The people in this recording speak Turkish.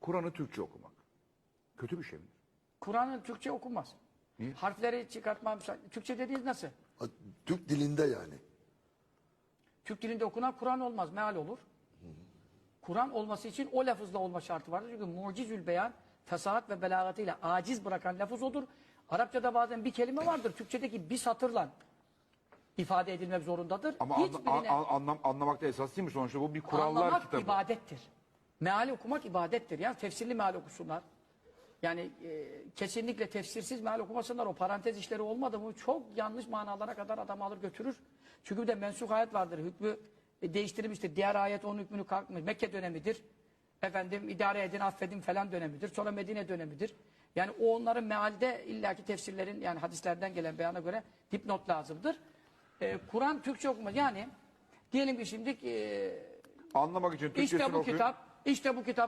Kur'an'ı Türkçe okumak. Kötü bir şey mi? Kur'an'ı Türkçe okunmaz. Niye? Harfleri çıkartmam. Türkçe dediğiniz nasıl? Ha, Türk dilinde yani. Türk dilinde okunan Kur'an olmaz, meal olur. Kur'an olması için o lafızla olma şartı vardır. Çünkü mucizül beyan, fesahat ve belagatıyla aciz bırakan lafız odur. Arapçada bazen bir kelime vardır. Türkçedeki bir satırla ifade edilmek zorundadır. Ama anla- Hiçbirine an- anlam, anlamakta esas değil mi? Sonuçta bu bir kurallar anlamak kitabı. ibadettir. Meali okumak ibadettir. Yani tefsirli meal okusunlar. Yani e, kesinlikle tefsirsiz meal okumasınlar. O parantez işleri olmadı mı çok yanlış manalara kadar adam alır götürür. Çünkü bir de mensuh ayet vardır. Hükmü e, değiştirilmiştir. Diğer ayet onun hükmünü kalkmış. Mekke dönemidir. Efendim idare edin affedin falan dönemidir. Sonra Medine dönemidir. Yani o onların mealde illaki tefsirlerin yani hadislerden gelen beyana göre dipnot lazımdır. E, Kur'an Türkçe okumaz. Yani diyelim ki şimdi e, Anlamak için Türkçesini işte bu okuyup- kitap, işte bu kitap